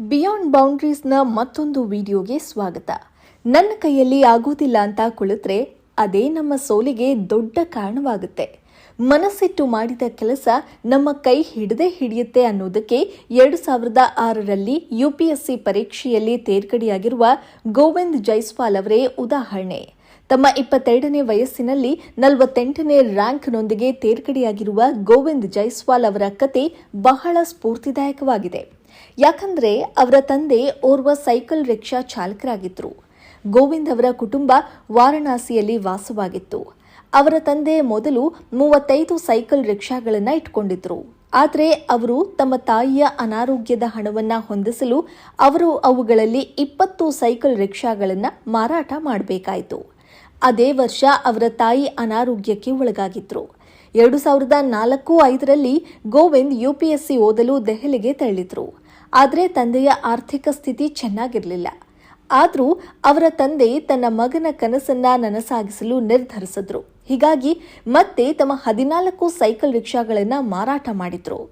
Beyond ಬೌಂಡ್ರೀಸ್ನ ಮತ್ತೊಂದು ವಿಡಿಯೋಗೆ ಸ್ವಾಗತ. ನನ್ನ ಕೈಯಲ್ಲಿ ಆಗೋದಿಲ್ಲ ಅಂತ ಕುಳಿತರೆ ಅದೇ ನಮ್ಮ ಸೋಲಿಗೆ ದೊಡ್ಡ ಕಾರಣವಾಗುತ್ತೆ. ಮನಸ್ಸಿಟ್ಟು ಮಾಡಿದ ಕೆಲಸ ನಮ್ಮ ಕೈ ಹಿಡದೆ ಹಿಡಿಯುತ್ತೆ ಅನ್ನೋದಕ್ಕೆ ಎರಡು ಸಾವಿರದ ಆರರಲ್ಲಿ ಯುಪಿಎಸ್ಸಿ ಪರೀಕ್ಷೆಯಲ್ಲಿ ತೇರ್ಗಡೆಯಾಗಿರುವ ಗೋವಿಂದ್ ಜೈಸ್ವಾಲ್ ಅವರೇ ಉದಾಹರಣೆ. ತಮ್ಮ ಇಪ್ಪತ್ತೆರಡನೇ ವಯಸ್ಸಿನಲ್ಲಿ ನಲವತ್ತೆಂಟನೇ ರ್ಯಾಂಕ್ನೊಂದಿಗೆ ತೇರ್ಗಡೆಯಾಗಿರುವ ಗೋವಿಂದ್ ಜೈಸ್ವಾಲ್ ಅವರ ಕತೆ ಬಹಳ ಸ್ಫೂರ್ತಿದಾಯಕವಾಗಿದೆ. ಯಾಕಂದ್ರೆ ಅವರ ತಂದೆ ಓರ್ವ ಸೈಕಲ್ ರಿಕ್ಷಾ ಚಾಲಕರಾಗಿದ್ದರು ಗೋವಿಂದ್ ಅವರ ಕುಟುಂಬ ವಾರಣಾಸಿಯಲ್ಲಿ ವಾಸವಾಗಿತ್ತು. ಅವರ ತಂದೆ ಮೊದಲು ಮೂವತ್ತೈದು ಸೈಕಲ್ ರಿಕ್ಷಾಗಳನ್ನು ಇಟ್ಕೊಂಡಿದ್ರು. ಆದರೆ ಅವರು ತಮ್ಮ ತಾಯಿಯ ಅನಾರೋಗ್ಯದ ಹಣವನ್ನ ಹೊಂದಿಸಲು ಅವರು ಅವುಗಳಲ್ಲಿ ಇಪ್ಪತ್ತು ಸೈಕಲ್ ರಿಕ್ಷಾಗಳನ್ನು ಮಾರಾಟ ಮಾಡಬೇಕಾಯಿತು. ಅದೇ ವರ್ಷ ಅವರ ತಾಯಿ ಅನಾರೋಗ್ಯಕ್ಕೆ ಒಳಗಾಗಿದ್ರು. ಎರಡು ಸಾವಿರದ ನಾಲ್ಕು ಐದರಲ್ಲಿ ಗೋವಿಂದ್ ಯುಪಿಎಸ್ಸಿ ಓದಲು ದೆಹಲಿಗೆ ತೆರಳಿದ್ರು. ಆದರೆ ತಂದೆಯ ಆರ್ಥಿಕ ಸ್ಥಿತಿ ಚೆನ್ನಾಗಿರಲಿಲ್ಲ. ಆದರೂ ಅವರ ತಂದೆ ತನ್ನ ಮಗನ ಕನಸನ್ನ ನನಸಾಗಿಸಲು ನಿರ್ಧರಿಸಿದ್ರು. ಹೀಗಾಗಿ ಮತ್ತೆ ತಮ್ಮ ಹದಿನಾಲ್ಕು ಸೈಕಲ್ ರಿಕ್ಷಾಗಳನ್ನು ಮಾರಾಟ ಮಾಡಿದ್ರು.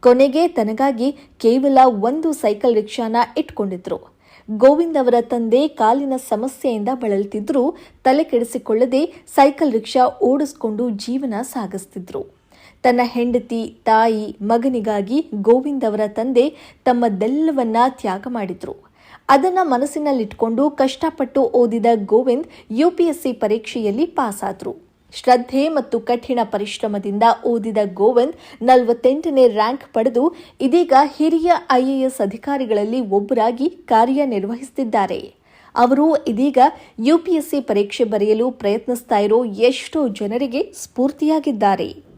ಕೊನೆಗೆ ತನಗಾಗಿ ಕೇವಲ ಒಂದು ಸೈಕಲ್ ರಿಕ್ಷಾನ ಇಟ್ಕೊಂಡಿದ್ರು. ಗೋವಿಂದ್ ಅವರ ತಂದೆ ಕಾಲಿನ ಸಮಸ್ಯೆಯಿಂದ ಬಳಲ್ತಿದ್ರು, ತಲೆ ಕೆಡಿಸಿಕೊಳ್ಳದೆ ಸೈಕಲ್ ರಿಕ್ಷಾ ಓಡಿಸ್ಕೊಂಡು ಜೀವನ ಸಾಗಿಸ್ತಿದ್ರು. ತನ್ನ ಹೆಂಡತಿ, ತಾಯಿ, ಮಗನಿಗಾಗಿ ಗೋವಿಂದ್ ಅವರ ತಂದೆ ತಮ್ಮದೆಲ್ಲವನ್ನ ತ್ಯಾಗ ಮಾಡಿದ್ರು. ಅದನ್ನ ಮನಸ್ಸಿನಲ್ಲಿಟ್ಕೊಂಡು ಕಷ್ಟಪಟ್ಟು ಓದಿದ ಗೋವಿಂದ್ ಯುಪಿಎಸ್ಸಿ ಪರೀಕ್ಷೆಯಲ್ಲಿ ಪಾಸ್ ಶ್ರದ್ಧೆ ಮತ್ತು ಕಠಿಣ ಪರಿಶ್ರಮದಿಂದ ಓದಿದ ಗೋವಿಂದ್ ನಲವತ್ತೆಂಟನೇ ರ್ಯಾಂಕ್ ಪಡೆದು ಇದೀಗ ಹಿರಿಯ ಐಎಎಸ್ ಅಧಿಕಾರಿಗಳಲ್ಲಿ ಒಬ್ಬರಾಗಿ ಕಾರ್ಯನಿರ್ವಹಿಸುತ್ತಿದ್ದಾರೆ ಅವರು ಇದೀಗ ಯುಪಿಎಸ್ಸಿ ಪರೀಕ್ಷೆ ಬರೆಯಲು ಪ್ರಯತ್ನಿಸ್ತಾ ಇರೋ ಎಷ್ಟೋ ಜನರಿಗೆ ಸ್ಫೂರ್ತಿಯಾಗಿದ್ದಾರೆ.